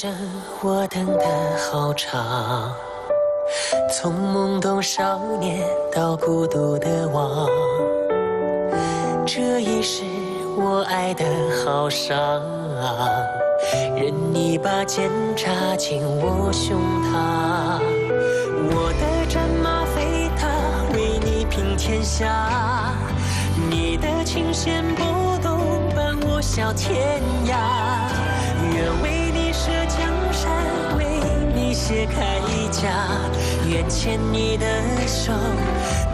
生我等的好长，从懵懂少年到孤独的王，这一世我爱的好伤，任你把剑插进我胸膛，我的战马飞踏，为你平天下，你的琴弦拨动，伴我笑天涯。愿，为你卸铠甲，愿牵你的手，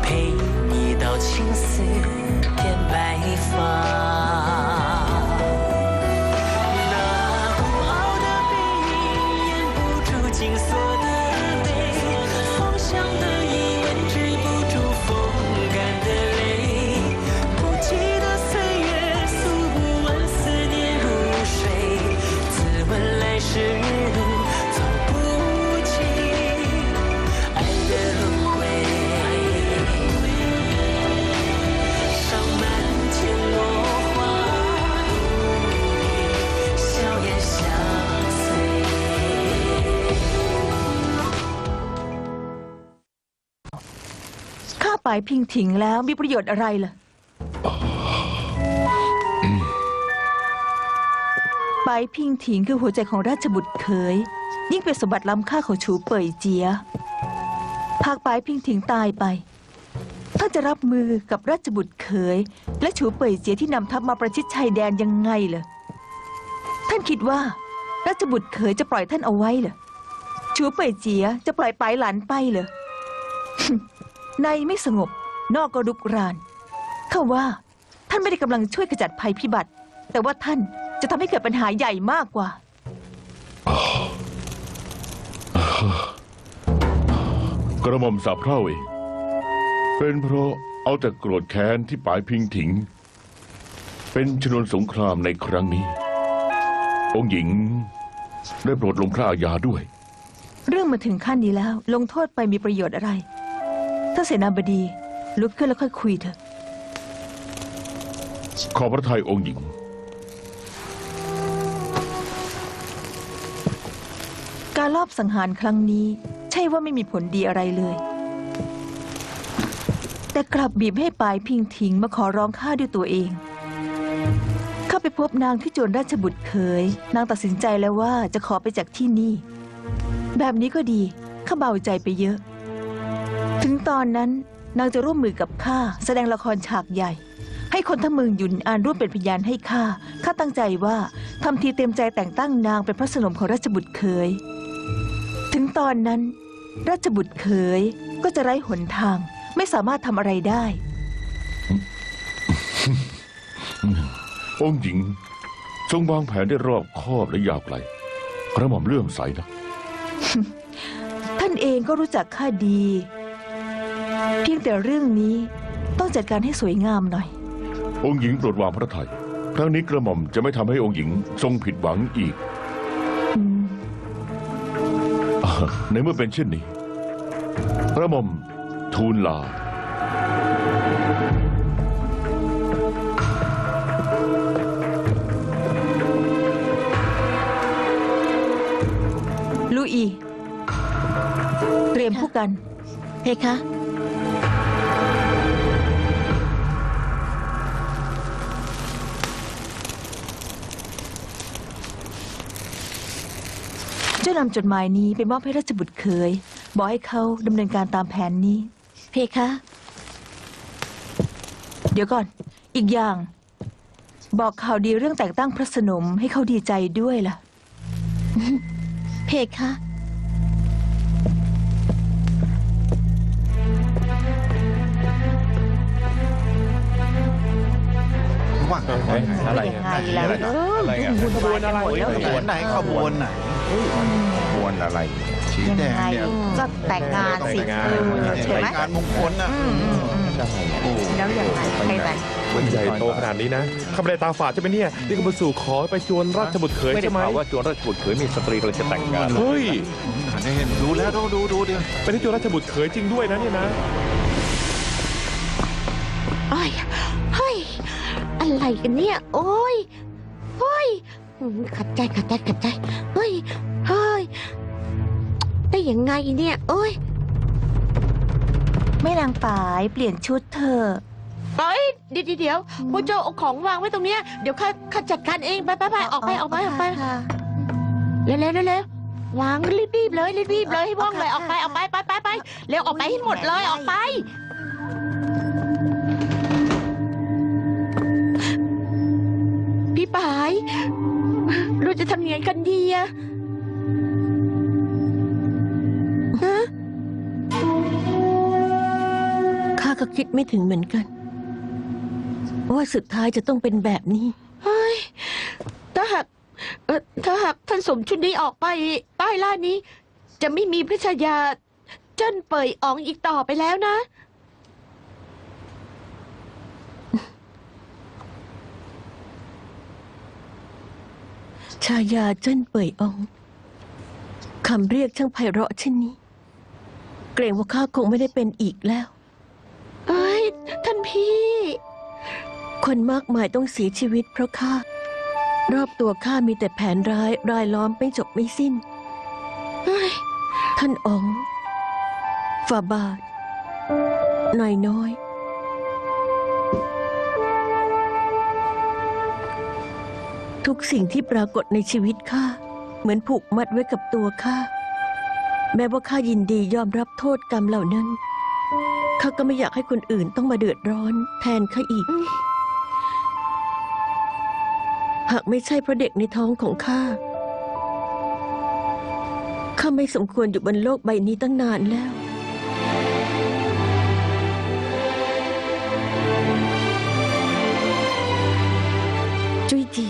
陪你到青丝变白发。าไปพิงถิงแล้วมีประโยชน์อะไรล่ะ ไปพิงถิงคือหัวใจของราชบุตรเขยยิ่งเป็นสมบัติล้ำค่าของฉูเป่ยเจียหากไปพิงถิงตายไปท่านจะรับมือกับราชบุตรเขย และฉูเป่ยเจียที่นำทัพมาประชิดชายแดนยังไงเหรอท่านคิดว่า ราชบุตรเขยจะปล่อยท่านเอาไว้เหรอฉูเป่ยเจียจะปล่อยไปหลานไปเหรอ ในไม่สงบ นอกก็รุกรานข้าว่าท่านไม่ได้กำลังช่วยขจัดภัยพิบัติ แต่ว่าท่านจะทำให้เกิดปัญหาใหญ่มากกว่า กระหม่อมสาบเพร่าเองเป็นเพราะเอาแต่โกรธแค้นที่ปลายพิงถิง เป็นชนวนสงครามในครั้งนี้ องค์หญิงได้โปรดลงพระอาญาด้วย เรื่องมาถึงขั้นนี้แล้ว ลงโทษไปมีประโยชน์อะไร ถ้านเสนาบดีลุกขึ้นแล้วค่อยคุยเถอะขอพระทัยองค์หญิง การลอบสังหารครั้งนี้ ใช่ว่าไม่มีผลดีอะไรเลย แต่กลับบีบให้ปลายพิงถิงมาขอร้องข้าด้วยตัวเองเข้าไปพบนางที่จวนราชบุตรเคย นางตัดสินใจแล้วว่าจะขอไปจากที่นี่ แบบนี้ก็ดีข้าเบาใจไปเยอะ ถึงตอนนั้นนางจะร่วมมือกับข้าแสดงละครฉากใหญ่ ให้คนทั้งเมืองหยุนอานร่วมเป็นพยานให้ข้าข้าตั้งใจว่าทำทีเต็มใจแต่งตั้งนางเป็นพระสนมของราชบุตรเคย ถึงตอนนั้น ราชบุตรเขยก็จะไร้หนทางไม่สามารถทำอะไรได้ องค์หญิงทรงวางแผนได้รอบคอบและยาวไกลกระหม่อมเลื่อมใสนะ ท่านเองก็รู้จักข้าดี เพียงแต่เรื่องนี้ต้องจัดการให้สวยงามหน่อย องค์หญิงโปรดวางพระทัยครั้งนี้กระหม่อมจะไม่ทำให้องค์หญิงทรงผิดหวังอีกอืมอ่าในเมื่อเป็นเช่นนี้ กระหม่อมทูลลา ลูอี เตรียมผู้กัน เพคะ เจ้านำจดหมายนี้ไปมอบให้ราชบุตรเคย บอกให้เขาดำเนินการตามแผนนี้ เพคะ เดี๋ยวก่อน อีกอย่าง บอกข่าวดีเรื่องแต่งตั้งพระสนมให้เขาดีใจด้วยล่ะ เพคะว่างไงอะไรยังไงล่ะเอออะไรอะวุ่นวายกันหมดแล้วขบเนี่วยนไหนขบวนไหนขบวนอะไรสีแดงเนี่ยก็แต่งงานสิแต่งงานเออใช่ไหมงานมงคลน่ะอืมอืมอื มใช่โอ้แล้วยังไงใครแต่งมันใหญ่โตขนาดนี้นะข้าไม่ได้ตาฝาดใช่ไหมเนี่ยนี่ก็มาสู่ขอไปจวนราชบุตรเขยไม่ได้ใช่ไหมข่าวว่าจวนราชบุตรเขยมีสตรีกำลังจะแต่งงานเฮ้ยหันให้เห็นดูแล้วดูดูดูดิเป็นที่จวนราชบุตรเขยจริงด้วยนะเนี่ยนะโอ้ยเฮ้ยอะไรกันเนี่ย โอ้ยโอ้ยโอืมขัดใจขัดใจขัดใจเฮ้ยเฮ้ยได้ ยังไงเนี่ยเอ้ยแม่นางป๋ายเปลี่ยนชุดเธอะเอ้ยเดี๋ยวเดี๋ยวเดี๋ยวพวกเจ้าเอาของวางไว้ตรงเนี้ยเดี๋ยวข้าข้าจัดการเองไปไปไปออกไปออกไปออกไปค่ะเร็วเร็วเร็วเร็ววางรีบรีบเลยรีบรีบเลยให้ว่องเลยออกไปออกไปไปไปไปเร็วออกไปให้หมดเลยออกไปพี่ปายเราจะทำยังไงกันดีอะ คิดไม่ถึงเหมือนกัน ว่าสุดท้ายจะต้องเป็นแบบนี้ เฮ้ยถ้าหากเอ่อถ้าหากท่านสมชุดนี้ออกไปใต้ล่านี้ จะไม่มีพระชายาเจิ้นเปยอองอีกต่อไปแล้วนะ ชายาเจิ้นเป่ยอองคำเรียกช่างไพเราะเช่นนี้ เกรงว่าข้าคงไม่ได้เป็นอีกแล้วเอ้ย ท่านพี่ คนมากมายต้องเสียชีวิตเพราะข้ารอบตัวข้ามีแต่แผนร้ายรายล้อมไม่จบไม่สิ้นเฮ้ยท่านอ๋องฝ่าบาทหน่อยน้อยทุกสิ่งที่ปรากฏในชีวิตข้าเหมือนผูกมัดไว้กับตัวข้าแม้ว่าข้ายินดียอมรับโทษกรรมเหล่านั้น ข้าก็ไม่อยากให้คนอื่นต้องมาเดือดร้อน แทนข้าอีก หากไม่ใช่เพราะเด็กในท้องของข้า ข้าไม่สมควรอยู่บนโลกใบนี้ตั้งนานแล้ว จุยจี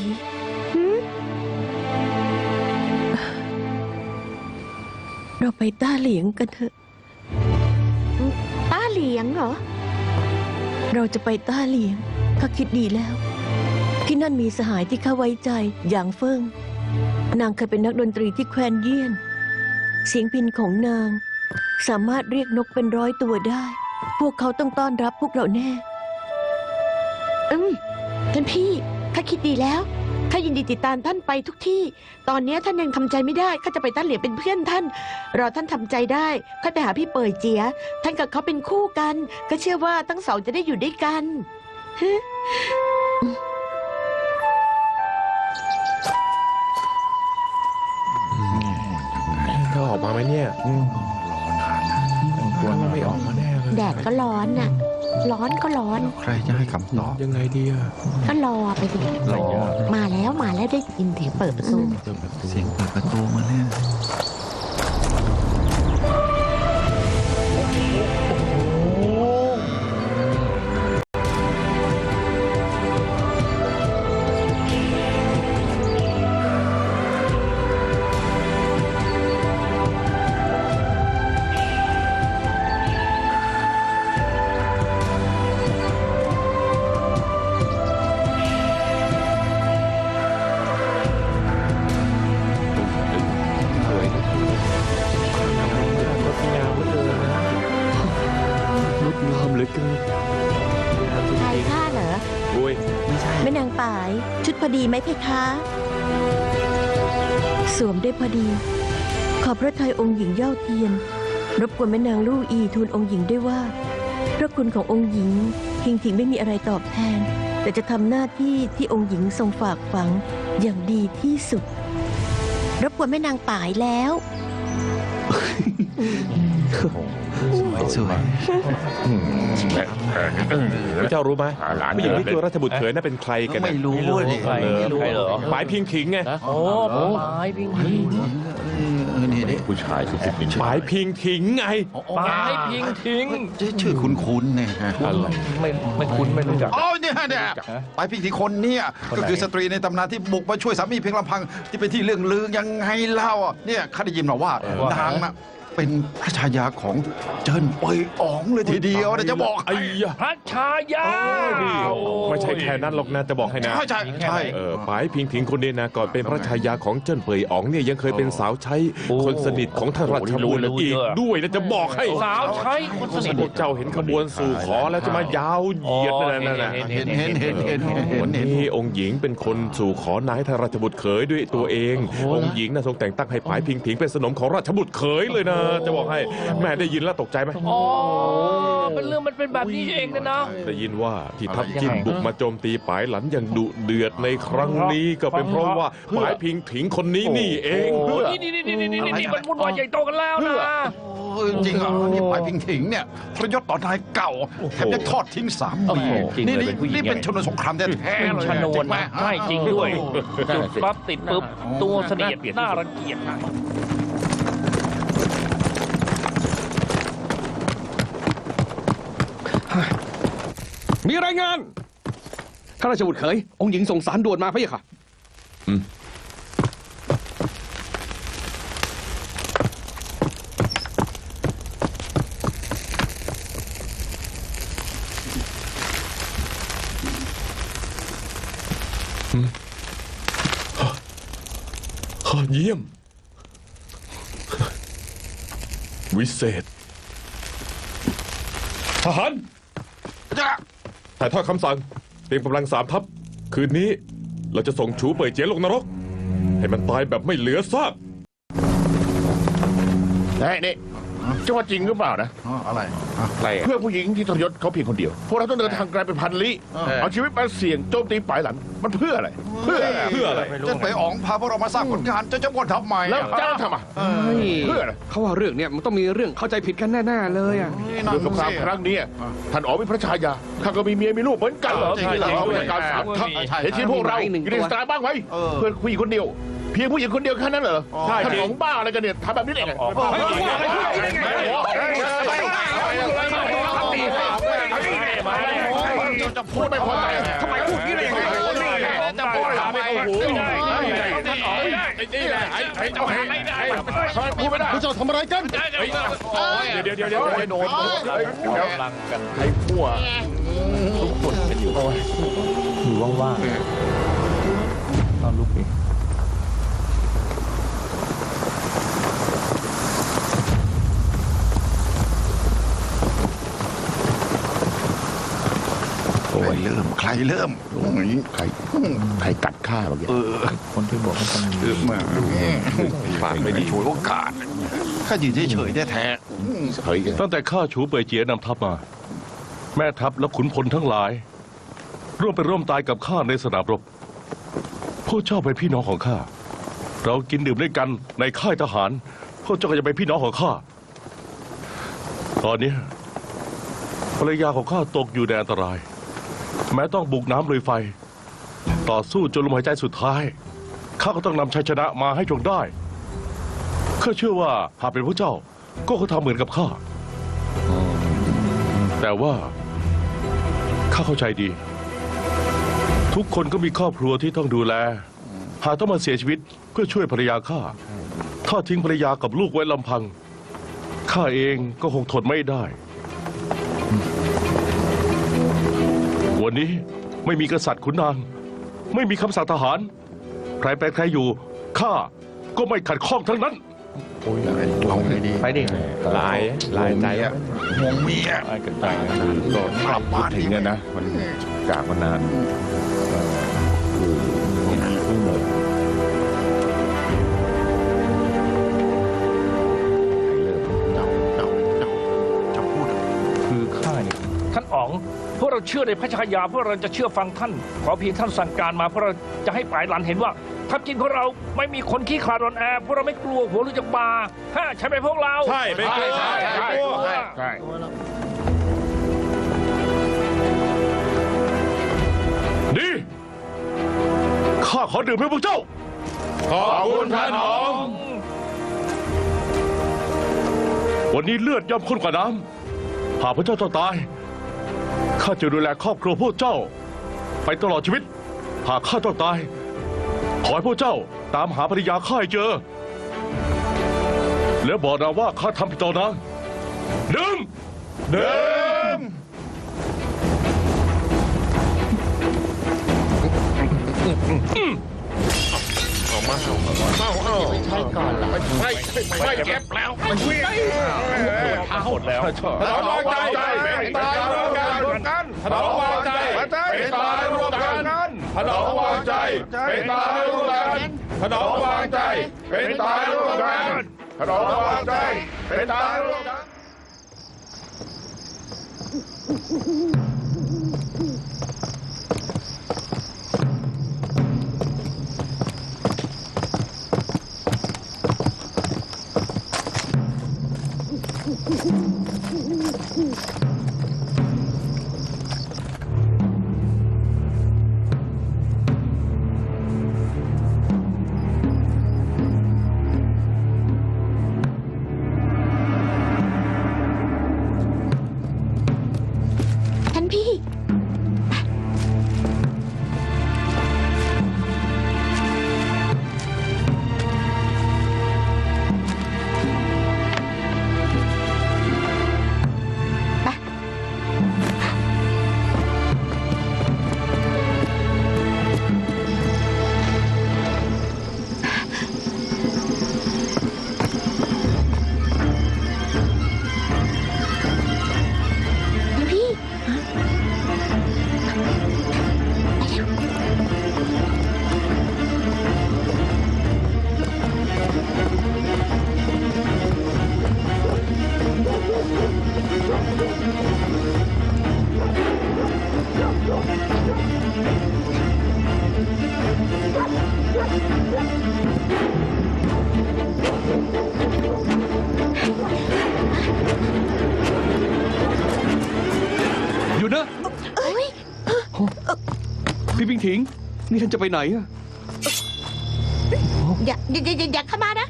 เราไปต้าเหลียงกันเถอะต้า เหลียงเหรอ เราจะไปต้าเหลียงข้าคิดดีแล้ว ที่นั่นมีสหายที่ข้าไว้ใจอย่างเฟิงนางเคยเป็นนักดนตรีที่แคว้นเยี่ยน เสียงพินของนาง สามารถเรียกนกเป็นร้อยตัวได้ พวกเขาต้องต้อนรับพวกเราแน่ อืมท่านพี่ข้าคิดดีแล้ว ข้ายินดีติดตามท่านไปทุกที่ ตอนนี้ท่านยังทำใจไม่ได้ข้าจะไปต้านเหลียงเป็นเพื่อนท่าน รอท่านทำใจได้ข้าไปหาพี่เปิดเจีย ท่านกับเขาเป็นคู่กัน ก็เชื่อว่าทั้งสองจะได้อยู่ด้วยกันฮะเขาออกมาไหมเนี่ยรอนานนะกลัวว่าไม่ออกมาแน่เลย แดดก็ร้อนน่ะ ร้อนก็ร้อนใครจะให้คำตอบยังไงดีอะก็รอไปสิรอมาแล้วมาแล้วได้ยินเสียงเปิดประตูเสียงเปิดประตูมาเนี่ย ดี ขอพระทัยองค์หญิงเย่าเทียน รบกวนแม่นางลู่อีทูลองค์หญิงด้วยว่า พระคุณขององค์หญิงทิงถิงไม่มีอะไรตอบแทน แต่จะทำหน้าที่ที่องค์หญิงทรงฝากฝังอย่างดีที่สุด รบกวนแม่นางป่ายแล้ว สวยเจ้ารู้ไหมหลานผู้หญิงที่เดินตัวราชบุตรเขยน่าเป็นใครกันไม่นะรู้ดิใครใครเหรอหมายพิงขิงไงนะโอ้หมายพิงพิงเออ นี่นี่ผู้ชายสุดสิบนิ้วหมายพิงขิงไงหมายพิงทิ้งชื่อคุ้นๆเนี่ยฮะอะไรไม่ไม่คุ้นไม่รู้จักอ๋อเนี่ยเนี่ยฮะไปพี่ที่คนเนี่ยคนไหนก็คือสตรีในตำนานที่บุกมาช่วยสามีเพียงลำพังที่เป็นที่เรื่องลือยังไงเล่าอะเนี่ยข้าได้ยินมาว่าเออว่านางน่ะ เป็นพระชายาของเจิ้นเปยอ๋องเลยทีเดียวนะจะบอกไอ้ยะพระชายา นี่ไม่ใช่แค่นั้นหรอกนะจะบอกให้นะใช่ใช่ใช่เออป๋ายพิงถิงคนนี้นะก่อนเป็นพระชายาของเจิ้นเปยอ๋องเนี่ยยังเคยเป็นสาวใช้โอ้คนสนิทของท่านราชบุตรรู้อีกเยอะด้วยนะจะบอกให้สาวใช้คนสนิทพวกเจ้าเห็นขบวนสู่ขอแล้วจะมายาวเหยียดนั่นน่ะนะเห็นเห็นเห็นเห็นเห็นเห็วันนเห็นนี้องค์หญิงเป็นคนสู่ขอนายท่านราชบุตรเขยด้วยตัวเอง องค์หญิงนะทรงแต่งตั้งให้ผายพิงถิงเป็นสนมของราชบุตรเขยเลยนะจะบอกให้แม่ได้ยินแล้วตกใจไหมอ๋อเป็นเรื่องมันเป็นแบบนี้เองนะนะได้ยินว่าที่ทัพจิ้นบุกมาโจมตีปายหลันอย่างดุเดือดในครั้งนี้ก็เป็นเพราะว่าปายพิงถิงคนนี้นี่เองโอ้นี่นี่นี่นี่นี่นี่มันวุ่นวายใหญ่โตกันแล้วนะเออจริงเหรอนี่ปลายพิงถิงเนี่ยพระยศต่อนายเก่าแถมยังทอดทิ้งสามโอ้ปีโหจริงนี่เลยนี่เป็นผู้หญิงนี่เป็นชนวนสงครามแท้ๆเป็นเลยชนวนจริงไหมนะใช่จริงด้วยจุดปั๊บติดปุ๊บตัวเสนียดน่ารังเกียจ มีรายงานข้าราชบุตรเขย องค์หญิงส่งสารด่วนมาพะยะค่ะเยี่ยม วิเศษ ทหาร ถ่ายทอดคำสั่ง เตรียมกำลังสามทัพ คืนนี้เราจะส่งชูเป่ยเจียลงนรก ให้มันตายแบบไม่เหลือซาก เฮ้ยนี่ จะว่าจริงหรือเปล่านะ อ๋ออะไรอะอะไรเพื่อผู้หญิงที่ทรยศเขาเพียงคนเดียว พวกเราต้องเดินทางไกลเป็นพันลี้เออ เอาชีวิตมาเสี่ยงโจมตีปลายหลัง มันเพื่ออะไร เพื่ออะไรเพื่ออะไร เจิ้นเปยอ๋องพาพวกเรามาสร้างผลงานจะจะบ่นทำไมแล้วอะเจ้าทำไมเออเพื่ออะไร เขาว่าเรื่องเนี้ยมันต้องมีเรื่องเข้าใจผิดกันแน่ๆเลยอะนั่เรื่องสงครามสิ ครั้งนี้ท่านอ๋อเป็นพระชายาข้าก็มีเมียมีลูกเหมือนกันเหรอใช่ที่เราเอาเป็นการสามทัพใช่ใช่ เห็นที่พวกเรามีหนึ่งอยู่ในตัวสตาร์บ้างไหมเออเพื่อนผู้หญิงคนเดียว เพียงผู้หญิงคนเดียวแค่นั้นเหรอใช่ท่านของบ้าอะไรกันเนี่ยทำแบบนี้เองออกมาจะพูดไม่พอใจทำไมพูดงี้ได้ยังไงจะพูดไม่โอ้โหท่านอ๋อนี่แหละไอ้ไอ้เจ้าแหงไม่ได้พูดไม่ได้ ผู้เจ้าทำอะไรกันเดี๋ยวเดี๋ยวเดี๋ยวโดนโดนเดี๋ยวกำลังกันไอ้พวกทุกคนกันอยู่อยู่ว่างๆตอนลุกนี่ใค เริ่ม ใครเริ่มอืมใครใครกัดข้าเมื่อกี้เออคนที่บอกว่าต้องมีเริ่มมาดูปากไม่ดีช่วยโอกาสข้ายืนเฉยๆแท้ๆอืมเฮ้ยตั้งแต่ข้าฉูเป่ยเจียนำทัพมา แม่ทัพและขุนพลทั้งหลาย ร่วมไปร่วมตายกับข้าในสนามรบพวกเจ้าเป็นพี่น้องของข้าเรากินดื่มด้วยกันในค่ายทหาร พวกเจ้าก็จะเป็นพี่น้องของข้าตอนนี้ภรรยาของข้าตกอยู่ในอันตราย แม้ต้องบุกน้ำลุยไฟ ต่อสู้จนลมหายใจสุดท้าย ข้าก็ต้องนำชัยชนะมาให้จงได้ข้าเชื่อว่าหากเป็นพวกเจ้า ก็คงทำเหมือนกับข้า แต่ว่า ข้าเข้าใจดี ทุกคนก็มีครอบครัวที่ต้องดูแล หากต้องมาเสียชีวิตเพื่อช่วยภรรยาข้าทอดทิ้งภรรยากับลูกไว้ลำพัง ข้าเองก็คงทนไม่ได้ วันนี้ไม่มีกษัตริย์ขุนนาง ไม่มีคำสั่งทหาร ใครไปใครอยู่ข้าก็ไม่ขัดข้องทั้งนั้นเอาไงดีไปดิลายลายใจห่วงเมียไปกันไปก็กลับบ้านถึงเนี่ยนะ มันจากมานานเองพวกเราเชื่อในพระชายาพวกเราจะเชื่อฟังท่าน ขอเพียงท่านสั่งการมาพวกเราจะให้ปลายหลันเห็นว่าทัพจริงของเราไม่มีคนขี้ขลาดรอนแอพวกเราไม่กลัวหัวหรือจะบาฮะใช่ไหมพวกเราใช่ไม่กลัวใช่ใช่ไม่ใช่ใช่ดีข้าขอดื่มให้พวกเจ้าขอบคุณท่านอ๋องวันนี้เลือดย่อมข้นกว่าน้ำหากพระเจ้าต้องตาย ข้าจะดูแลครอบครัวพวกเจ้า ไปตลอดชีวิต หากข้าต้องตาย ขอให้พวกเจ้าตามหาภรรยาข้าให้เจอ แล้วบอกนะว่าข้าทำผิดต่อนางหนึ่งเดิมเอามาเอาเอาเอาใช่ก่อนเหรอไม่ไม่ไม่เก็บแล้วไม่เก็บหมดแล้วถนอมวางใจเป็นตายร่วม กันถนอมวางใจเป็นตายร่วมกันถนอมวางใจเป็นตายร่วมกันถนอมวางใจเป็นตายร่วมกันถนอมวางใจเป็นตายร่วมกัน นี่ท่านจะไปไหนอะอย่าอย่าอย่าอย่าอย่าเข้ามานะ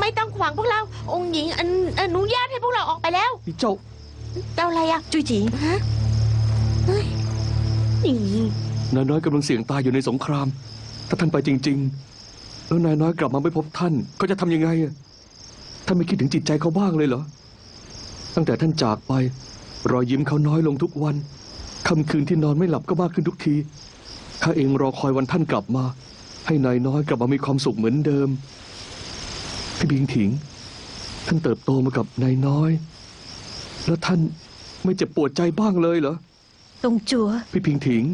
ไม่ต้องขวางพวกเรา องค์หญิงอนุอนุญาตให้พวกเราออกไปแล้วนี่เจ้าเจ้าอะไรอะจุยจีฮะเฮ้ยนี่นายน้อยกำลังเสี่ยงตายอยู่ในสงคราม ถ้าท่านไปจริง ๆ แล้วนายน้อยกลับมาไม่พบท่านก็จะทำยังไงอะท่านไม่คิดถึงจิตใจเขาบ้างเลยเหรอ ตั้งแต่ท่านจากไป รอยยิ้มเขาน้อยลงทุกวันค่ำคืนที่นอนไม่หลับก็มากขึ้นทุกที ข้าเองรอคอยวันท่านกลับมา ให้นายน้อยกลับมามีความสุขเหมือนเดิม พี่บิงถิง ท่านเติบโตมากับนายน้อย แล้วท่านไม่เจ็บปวดใจบ้างเลยเหรอ ตรงจัว พี่พิงถิง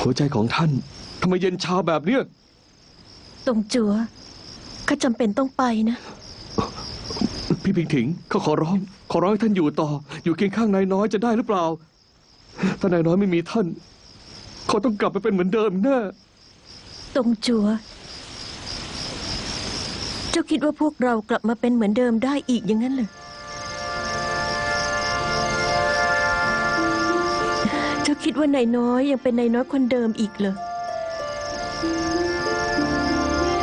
หัวใจของท่านทำไมเย็นชาแบบเนี้ยตรงจัวข้าจำเป็นต้องไปนะ พี่พิงถิงเขาขอร้อง ขอร้องให้ท่านอยู่ต่อ อยู่เคียงข้างนายน้อยจะได้หรือเปล่า ถ้านายน้อยไม่มีท่าน เขาต้องกลับไปเป็นเหมือนเดิมแน่ตรงจัว เจ้าคิดว่าพวกเรากลับมาเป็นเหมือนเดิมได้อีกอย่างนั้นเหรอ เจ้าคิดว่านายน้อยยังเป็นนายน้อยคนเดิมอีกเหรอ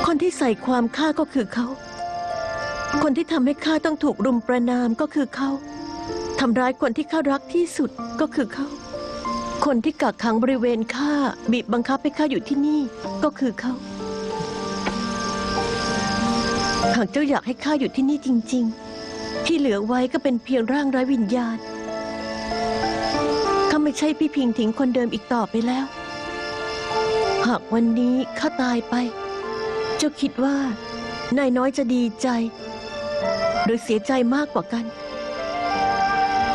คนที่ใส่ความข้าก็คือเขา คนที่ทำให้ข้าต้องถูกรุมประนามก็คือเขา ทำร้ายคนที่ข้ารักที่สุดก็คือเขา คนที่กักขังบริเวณข้าบีบบังคับให้ข้าอยู่ที่นี่ก็คือเขาหากเจ้าอยากให้ข้าอยู่ที่นี่จริง ๆ ที่เหลือไว้ก็เป็นเพียงร่างไร้วิญญาณข้าไม่ใช่พี่พิงถิงคนเดิมอีกต่อไปแล้ว หากวันนี้ข้าตายไป เจ้าคิดว่านายน้อยจะดีใจ หรือเสียใจมากกว่ากัน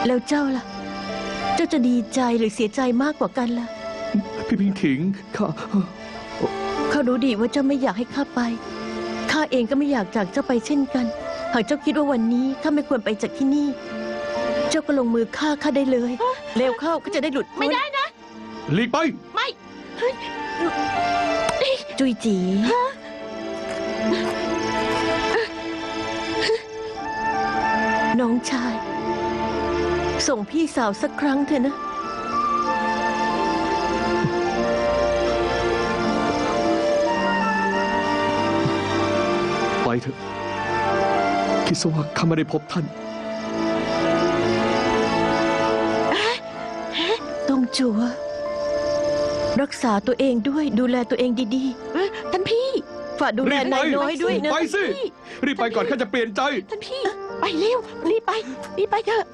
แล้วเจ้าล่ะ เจ้าจะดีใจหรือเสียใจมากกว่ากันล่ะ พี่พิงถิงข้าเขารู้ดีว่าเจ้าไม่อยากให้ข้าไป ข้าเองก็ไม่อยากจากเจ้าไปเช่นกัน หากเจ้าคิดว่าวันนี้ข้าไม่ควรไปจากที่นี่ เจ้าก็ลงมือฆ่าข้าได้เลย เร็วเข้าก็จะได้หลุดพ้นไม่ได้นะ หลีกไป ไม่จุยจี น้องชาย ส่งพี่สาวสักครั้งเถอะนะ ไปเถอะ คิดซะว่าข้าไม่ได้พบท่าน ตรงจัว รักษาตัวเองด้วยดูแลตัวเองดีๆท่านพี่ ฝากดูแลนายน้อยด้วยนะไปสิรีบไปก่อนข้าจะเปลี่ยนใจ ท่านพี่ ไปเร็วรีบไปรีบไปเถอะ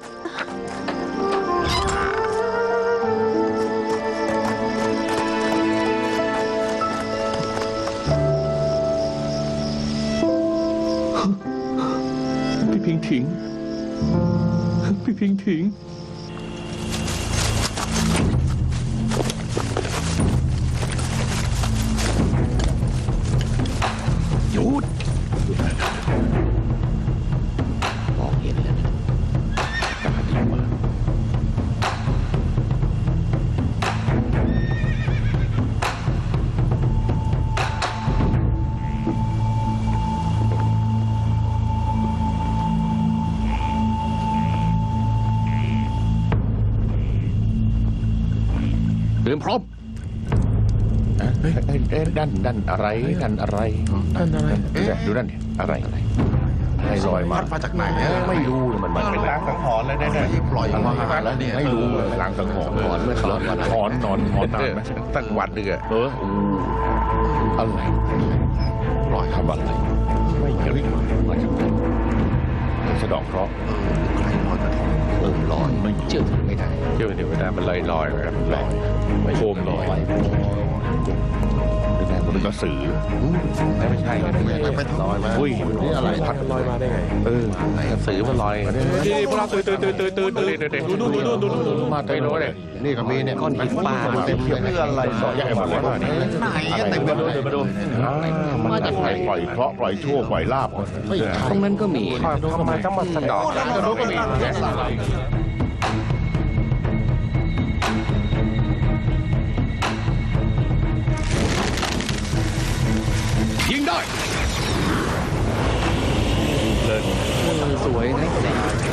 平，平平平。 รีมพร้อมดันดันอะไรดันอะไรดันอะไร ดูดันดิอะไรอะไรลอยมาพัดมาจากไหนเนี่ยไม่รู้เลยมันเป็นล้างสังหรณ์เลยได้เลยปล่อยมาแล้วเนี่ยไม่รู้เลยล้างสังหรณ์หอนเมื่อคืนหอนนอนหอนนานไหมงวันหนึ่งอะเอออะไรปล่อยทำอะไรไม่เยอะมาจากไหนสะดอกเคราะห์ มลอยเชื่อถือไม่ได้เชื่อถือไม่ได้มันลอยลอยครับลอยโคมลอย คืออะไรมันกระสือไม่ใช่ไงไม่ใช่ไม่ไม่ลอยมาอุ้ยนี่อะไรพัดลอยมาได้ไง เออกระสือมันลอยนี่พวกเราตื่นตื่นตื่นตื่นตื่นตื่นตื่นดูดูดูดูดูดูมาเต็มเลยนี่กับมีเนี่ยก้อนหินปลาเต็มเลยเพื่ออะไรสอยใหญ่หมดเลยไหนเต็มไปดูมาดูมันจะไหนปล่อยเพราะปล่อยชั่วปล่อยลาบก่อนงมันก็มีทำไมต้องมาสนองรู้กัน away, thank God.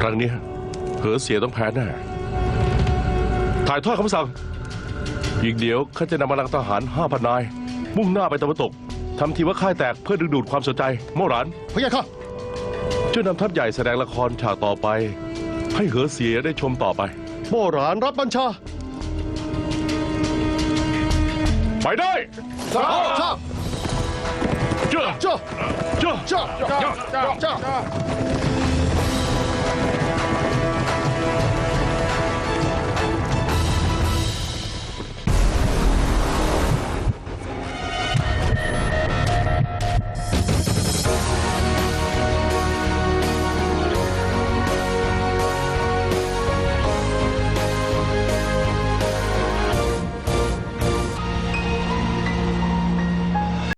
ครั้งเนี้ยเหอเสียต้องแพ้แน่ถ่ายทอดคำสั่ง อีกเดี๋ยวข้าจะนำกำลังทหารห้าพันนาย มุ่งหน้าไปตะวันตกทำทีว่าค่ายแตกเพื่อดึงดูดความสนใจโมหรานพะยะค่ะช่วยนำทัพใหญ่แสดงละครฉากต่อไป ให้เหอเสียได้ชมต่อไป โบราณรับบัญชาไปได้ทราบทราบเจ้าเจ้าเจ้าเจ้าจ้าจ้าจ้า